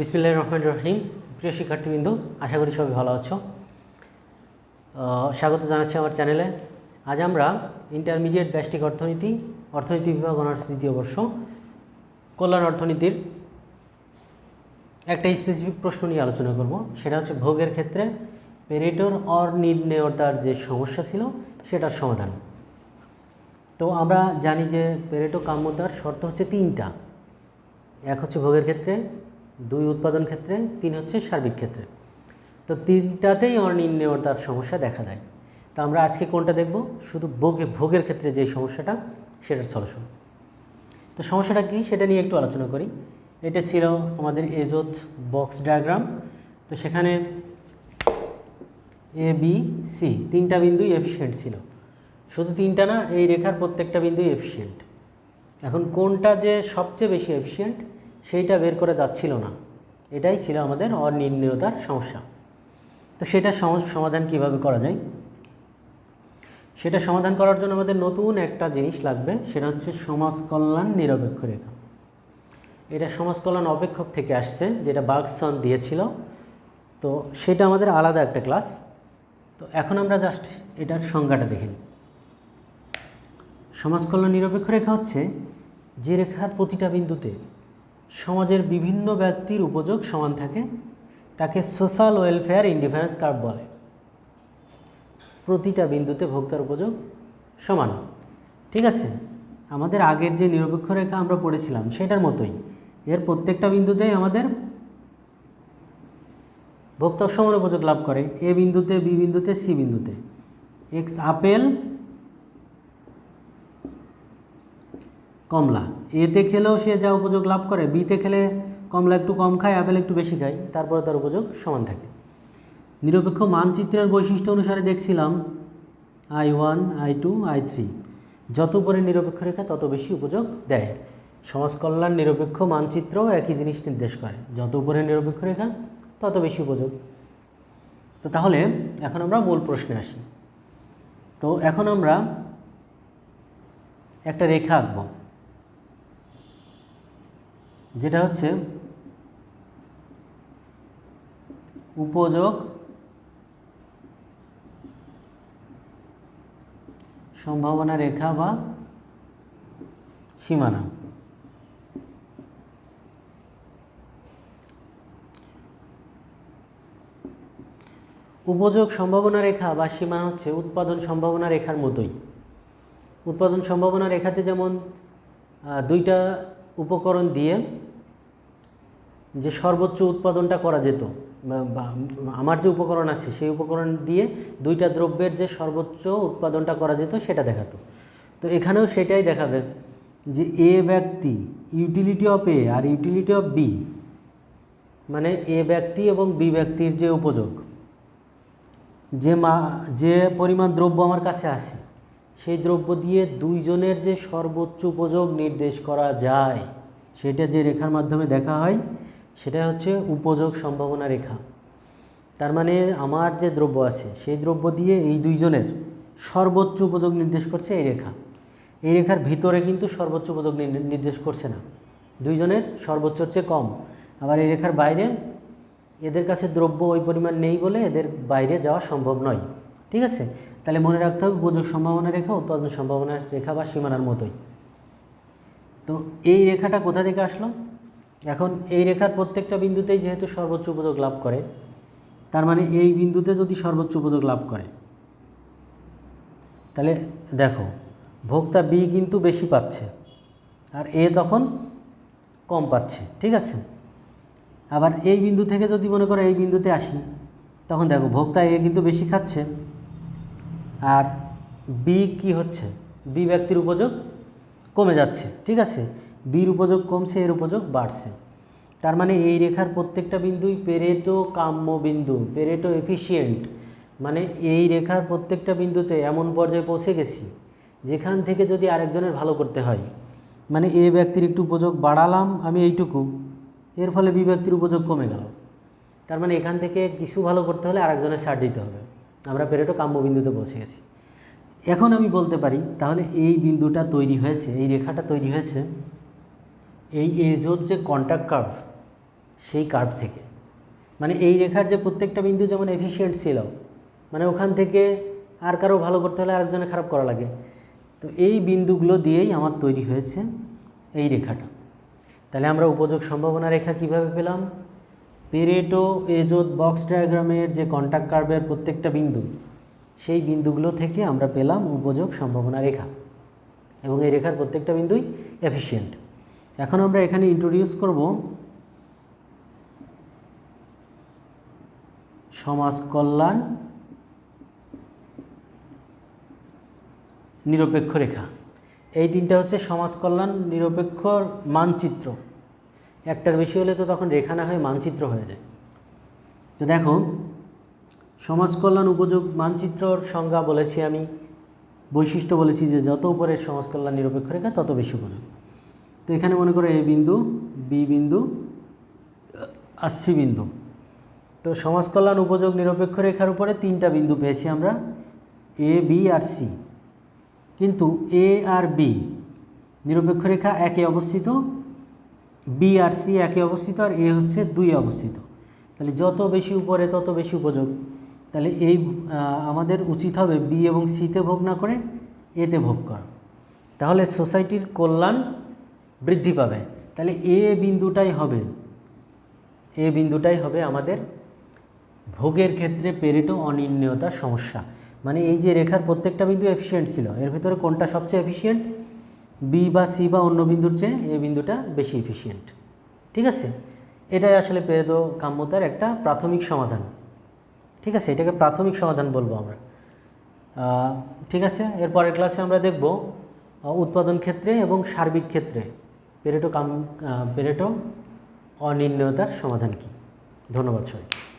বিসমিল্লাহ রহমান রহিম। প্রিয় শিক্ষার্থীবৃন্দ, আশা করি সবাই ভালো আছো। স্বাগত জানাচ্ছি আমার চ্যানেলে। আজ আমরা ইন্টারমিডিয়েট ব্যষ্টিক অর্থনীতি অর্থনীতি বিভাগ, অনার্স দ্বিতীয় বর্ষ, কল্যাণ অর্থনীতির একটা স্পেসিফিক প্রশ্ন নিয়ে আলোচনা করব। সেটা হচ্ছে ভোগের ক্ষেত্রে পেরেটোর অনির্ণেয়তার যে সমস্যা ছিল, সেটার সমাধান। তো আমরা জানি যে পেরেটো কাম্যতার শর্ত হচ্ছে তিনটা। এক হচ্ছে ভোগের ক্ষেত্রে দুই উৎপাদন ক্ষেত্রে, তিন হচ্ছে সার্বিক ক্ষেত্রে। তো তিনটাতেই অনির্ণেয়তার সমস্যা দেখা দেয়। তো আমরা আজকে কোনটা দেখব? শুধু ভোগে, ভোগের ক্ষেত্রে যে সমস্যাটা, সেটার সলিউশন তো সমস্যাটা কী? সেটা নিয়ে একটু আলোচনা করি। এটা ছিল আমাদের এজোত বক্স ডায়াগ্রাম তো সেখানে এ বি সি তিনটা বিন্দুই এফিসিয়েন্ট ছিল। শুধু তিনটা না, এই রেখার প্রত্যেকটা বিন্দুই এফিসিয়েন্ট এখন কোনটা যে সবচেয়ে বেশি এফিসিয়েন্ট সেইটা বের করে যাচ্ছিল না। এটাই ছিল আমাদের অনির্ণীয়তার সমস্যা। তো সেটা সম- সমাধান কীভাবে করা যায়? সেটা সমাধান করার জন্য আমাদের নতুন একটা জিনিস লাগবে, সেটা হচ্ছে সমাজ কল্যাণ নিরপেক্ষ রেখা এটা সমাজ কল্যাণ অপেক্ষক থেকে আসছে, যেটা বার্গসন দিয়েছিল। তো সেটা আমাদের আলাদা একটা ক্লাস। তো এখন আমরা জাস্ট এটার সংজ্ঞাটা দেখে নিই। সমাজ কল্যাণ নিরপেক্ষ রেখা হচ্ছে যে রেখার প্রতিটা বিন্দুতে সমাজের বিভিন্ন ব্যক্তির উপযোগ সমান থাকে, তাকে সোশ্যাল ওয়েলফেয়ার ইন্ডিফারেন্স কার্ভ বলে। প্রতিটা বিন্দুতে ভোক্তার উপযোগ সমান। ঠিক আছে? আমাদের আগের যে নিরপেক্ষ রেখা আমরা পড়েছিলাম, সেটার মতোই। এর প্রত্যেকটা বিন্দুতেই আমাদের ভোক্তা সমান উপযোগ লাভ করে, এ বিন্দুতে, বি বিন্দুতে, সি বিন্দুতে। এক্স আপেল কমলা। এতে খেলেও সে যা উপযোগ লাভ করে বিতে খেলে কমলা একটু কম খায়, আপেল একটু বেশি খায়, তারপরে তার উপযোগ সমান থাকে। নিরপেক্ষ মানচিত্রের বৈশিষ্ট্য অনুসারে দেখছিলাম I one I two I three যত উপরে নিরপেক্ষ রেখা তত বেশি উপযোগ দেয়। সমাজ কল্যাণ নিরপেক্ষ মানচিত্রও একই জিনিস নির্দেশ করে। যত উপরে নিরপেক্ষ রেখা, তত বেশি উপযোগ। তো তাহলে এখন আমরা মূল প্রশ্নে আসি। তো এখন আমরা একটা রেখা আঁকব। যেটা হচ্ছে উপযোগ সম্ভাবনা রেখা বা সীমানা। উপযোগ সম্ভাবনা রেখা বা সীমানা হচ্ছে উৎপাদন সম্ভাবনা রেখার মতোই। উৎপাদন সম্ভাবনা রেখাতে যেমন দুইটা উপকরণ দিয়ে যে সর্বোচ্চ উৎপাদনটা করা যেত আমার যে উপকরণ আছে, সেই উপকরণ দিয়ে দুইটা দ্রব্যের যে সর্বোচ্চ উৎপাদনটা করা যেত, সেটা দেখাতো। তো এখানেও সেটাই দেখাবে যে এ ব্যক্তি ইউটিলিটি অফ এ আর ইউটিলিটি অফ বি মানে এ ব্যক্তি এবং বি ব্যক্তির যে উপযোগ, যে মা, যে পরিমাণ দ্রব্য আমার কাছে আছে সেই দ্রব্য দিয়ে দুইজনের যে সর্বোচ্চ উপযোগ নির্দেশ করা যায়, সেটা যে রেখার মাধ্যমে দেখা হয় সেটা হচ্ছে উপযোগ সম্ভাবনা রেখা। তার মানে আমার যে দ্রব্য আছে, সেই দ্রব্য দিয়ে এই দুইজনের সর্বোচ্চ উপযোগ নির্দেশ করছে এই রেখা। এই রেখার ভিতরে কিন্তু সর্বোচ্চ উপযোগ নির্দেশ করছে না। দুইজনের সর্বোচ্চ চেয়ে কম। আবার এই রেখার বাইরে এদের কাছে দ্রব্য ওই পরিমাণ নেই বলে এদের বাইরে যাওয়া সম্ভব নয়। ঠিক আছে? তাহলে মনে রাখতে হবে উপযোগ সম্ভাবনা রেখা, উৎপাদন সম্ভাবনা রেখা বা সীমানার মতোই। তো এই রেখাটা কোথা থেকে আসলো? এখন এই রেখার প্রত্যেকটা বিন্দুতেই যেহেতু সর্বোচ্চ উপযোগ লাভ করে, তার মানে এই বিন্দুতে যদি সর্বোচ্চ উপযোগ লাভ করে, তাহলে দেখো, ভোক্তা বি কিন্তু বেশি পাচ্ছে আর এ তখন কম পাচ্ছে, ঠিক আছে? আবার এই বিন্দু থেকে যদি মনে করো এই বিন্দুতে আসি, তখন দেখো ভোক্তা এ কিন্তু বেশি খাচ্ছে আর বি কি হচ্ছে? বি ব্যক্তির উপযোগ কমে যাচ্ছে, ঠিক আছে? বির উপযোগ কমছে, এর উপযোগ বাড়ছে। তার মানে এই রেখার প্রত্যেকটা বিন্দুই পেরেটো কাম্য বিন্দু পেরেটো এফিসিয়েন্ট মানে এই রেখার প্রত্যেকটা বিন্দুতে এমন পর্যায়ে পৌঁছে গেছি, যেখান থেকে যদি আরেকজনের ভালো করতে হয়। মানে এ ব্যক্তির একটু উপযোগ বাড়ালাম আমি এইটুকু, এর ফলে বি ব্যক্তির উপযোগ কমে গেল। তার মানে এখান থেকে কিছু ভালো করতে হলে আরেকজনের ছাড় দিতে হবে। আমরা পেরেটো কাম্য বিন্দুতে পৌঁছে গেছি। এখন আমি বলতে পারি, তাহলে এই বিন্দুটা তৈরি হয়েছে, এই রেখাটা তৈরি হয়েছে, এই এজোর যে কন্ট্যাক্ট কার্ভ সেই কার্ভ থেকে। মানে এই রেখার যে প্রত্যেকটা বিন্দু যেমন এফিসিয়েন্ট ছিল মানে ওখান থেকে আর কারও ভালো করতে হলে আরেকজনে খারাপ করা লাগে। তো এই বিন্দুগুলো দিয়েই আমার তৈরি হয়েছে এই রেখাটা। তাহলে আমরা উপযোগ সম্ভাবনা রেখা কীভাবে পেলাম? পেরেটো এজোত বক্স ডায়াগ্রামের যে কন্ট্যাক্ট কার্ভের প্রত্যেকটা বিন্দু, সেই বিন্দুগুলো থেকে আমরা পেলাম উপযোগ সম্ভাবনা রেখা এবং এই রেখার প্রত্যেকটা বিন্দুই এফিসিয়েন্ট এখন আমরা এখানে ইন্ট্রোডিউস করব সমাজ কল্যাণ নিরপেক্ষ রেখা। এই তিনটা হচ্ছে সমাজ কল্যাণ নিরপেক্ষ মানচিত্র। একটার বেশি হলে তো তখন রেখা না হয়ে মানচিত্র হয়ে যায়। তো দেখো সমাজ কল্যাণ উপযোগ মানচিত্রর সংজ্ঞা বলেছি আমি, বৈশিষ্ট্য বলেছি যে যত উপরের সমাজ কল্যাণ নিরপেক্ষ রেখা, তত বেশি উপযোগ। তো এখানে মনে করো এ বিন্দু, বি বিন্দু আর সি বিন্দু। তো সমাজ কল্যাণ উপযোগ নিরপেক্ষ রেখার উপরে তিনটা বিন্দু পেয়েছি আমরা, এ, বি আর সি। কিন্তু এ আর বি, নিরপেক্ষ রেখা একে অবস্থিত বি আর সি একে অবস্থিত আর এ হচ্ছে দুই অবস্থিত। তাহলে যত বেশি উপরে, তত বেশি উপযোগ। তাহলে এই আমাদের উচিত হবে বি এবং সিতে ভোগ না করে এতে ভোগ করা। তাহলে সোসাইটির কল্যাণ বৃদ্ধি পাবে। তাহলে এ বিন্দুটাই হবে, এ বিন্দুটাই হবে আমাদের ভোগের ক্ষেত্রে পেরেটো অনির্ণয়তার সমস্যা। মানে এই যে রেখার প্রত্যেকটা বিন্দু এফিসিয়েন্ট ছিল, এর ভিতরে কোনটা সবচেয়ে এফিসিয়েন্ট বি বা সি বা অন্য বিন্দুর চেয়ে এই বিন্দুটা বেশি এফিসিয়েন্ট ঠিক আছে? এটাই আসলে পেরেটো কাম্যতার একটা প্রাথমিক সমাধান। ঠিক আছে? এটাকে প্রাথমিক সমাধান বলব আমরা। ঠিক আছে? এরপরের ক্লাসে আমরা দেখব উৎপাদন ক্ষেত্রে এবং সার্বিক ক্ষেত্রে পেরেটো কাম পেরেটো অনির্ণয়তার সমাধান কী। ধন্যবাদ সবাইকে।